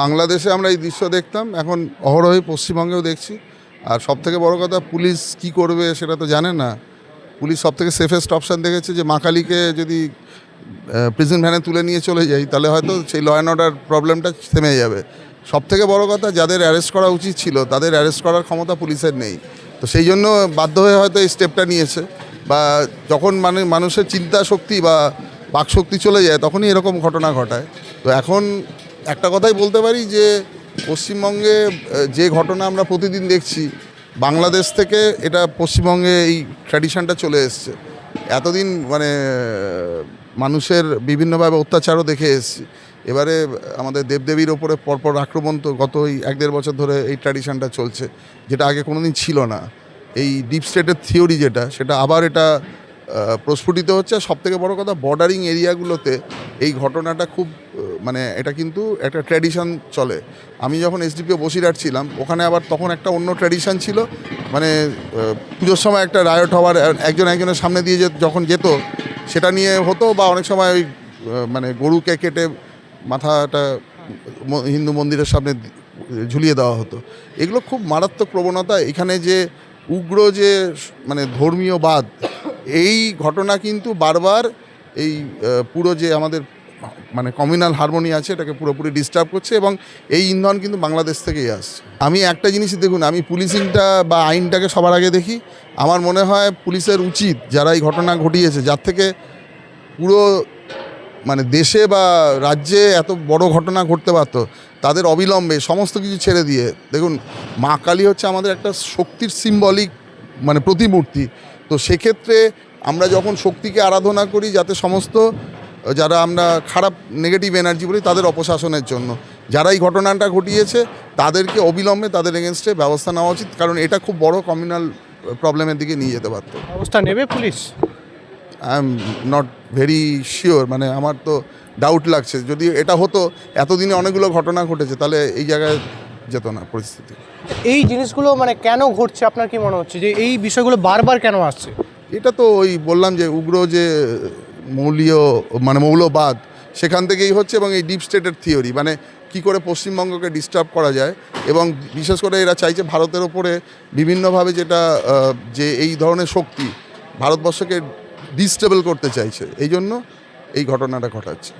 বাংলাদেশে আমরা এই দৃশ্য দেখতাম, এখন অহরহই পশ্চিমবঙ্গেও দেখছি। আর সব থেকে বড় কথা, পুলিশ কি করবে সেটা তো জানে না। পুলিশ সব থেকে সেফেস্ট অপশান দেখেছে যে মাকালিকে যদি প্রিজন ভ্যানে তুলে নিয়ে চলে যাই, তাহলে হয়তো সেই ল অ্যান্ড অর্ডার প্রবলেমটা থেমে যাবে। সব থেকে বড় কথা, যাদের অ্যারেস্ট করা উচিত ছিল, তাদের অ্যারেস্ট করার ক্ষমতা পুলিশের নেই। তো সেই জন্য বাধ্য হয়ে হয়তো এই স্টেপটা নিয়েছে। বা যখন মানে মানুষের চিন্তা শক্তি বা বাকশক্তি চলে যায়, তখনই এরকম ঘটনা ঘটায়। তো এখন একটা কথাই বলতে পারি যে পশ্চিমবঙ্গে যে ঘটনা আমরা প্রতিদিন দেখছি, বাংলাদেশ থেকে এটা পশ্চিমবঙ্গে এই ট্র্যাডিশনটা চলে এসছে। এতদিন মানে মানুষের বিভিন্নভাবে অত্যাচারও দেখে এসেছি। এবারে আমাদের দেবদেবীর ওপরে পরপর আক্রমণ তো গত এই এক দেড় বছর ধরে এই ট্র্যাডিশনটা চলছে, যেটা আগে কোনো দিন ছিল না। এই ডিপ স্টেটের থিওরি যেটা, সেটা আবার এটা প্রস্ফুটিত হচ্ছে। সব থেকে বড় কথা বর্ডারিং এরিয়াগুলোতে এই ঘটনাটা খুব মানে এটা কিন্তু একটা ট্র্যাডিশন চলে। আমি যখন এসডিপিও বসিরহাট ছিলাম, ওখানে আবার তখন একটা অন্য ট্র্যাডিশন ছিল। মানে পুজোর সময় একটা রায়ট হওয়ার একজন একজনের সামনে দিয়ে যখন যেত, সেটা নিয়ে হতো বা অনেক সময় ওই মানে গরুকে কেটে মাথাটা হিন্দু মন্দিরের সামনে ঝুলিয়ে দেওয়া হতো। এগুলো খুব মারাত্মক প্রবণতা। এখানে যে উগ্র যে মানে ধর্মীয় বাদ এই ঘটনা কিন্তু বারবার এই পুরো যে আমাদের মানে কমিউনাল হারমোনি আছে, এটাকে পুরোপুরি ডিস্টার্ব করছে এবং এই ইন্ধন কিন্তু বাংলাদেশ থেকেই আসছে। আমি একটা জিনিসই দেখুন, আমি পুলিশিংটা বা আইনটাকে সবার আগে দেখি। আমার মনে হয় পুলিশের উচিত যারা এই ঘটনা ঘটিয়েছে, যার থেকে পুরো মানে দেশে বা রাজ্যে এত বড় ঘটনা ঘটতে পারতো, তাদের অবিলম্বে সমস্ত কিছু ছেড়ে দিয়ে, দেখুন, মা কালী হচ্ছে আমাদের একটা শক্তির সিম্বলিক মানে প্রতিমূর্তি। তো সেক্ষেত্রে আমরা যখন শক্তিকে আরাধনা করি, যাতে সমস্ত যারা আমরা খারাপ নেগেটিভ এনার্জি বলি তাদের অপশাসনের জন্য। যারা এই ঘটনাটা ঘটিয়েছে তাদেরকে অবিলম্বে তাদের এগেনস্টে ব্যবস্থা নেওয়া উচিত কারণ এটা খুব বড় কমিউনাল প্রবলেমের দিকে নিয়ে যেতে পারতো। ব্যবস্থা নেবে police? I am not very sure মানে আমার তো ডাউট লাগছে। যদি এটা হতো এতদিনে অনেকগুলো ঘটনা ঘটেছে তাহলে এই জায়গায় যেত না পরিস্থিতি। এই জিনিসগুলো মানে কেন ঘটছে? আপনার কি মনে হচ্ছে যে এই বিষয়গুলো বারবার কেন আসছে? এটা তো ওই বললাম যে উগ্র যে মৌলীয় মানে মৌলবাদ সেখান থেকেই হচ্ছে এবং এই ডিপ স্টেটের থিওরি মানে কি করে পশ্চিমবঙ্গকে ডিস্টার্ব করা যায় এবং বিশেষ করে এরা চাইছে ভারতের ওপরে বিভিন্নভাবে যেটা যে এই ধরনের শক্তি ভারতবর্ষকে ডিস্টেবল করতে চাইছে। এই জন্য এই ঘটনাটা ঘটাচ্ছে।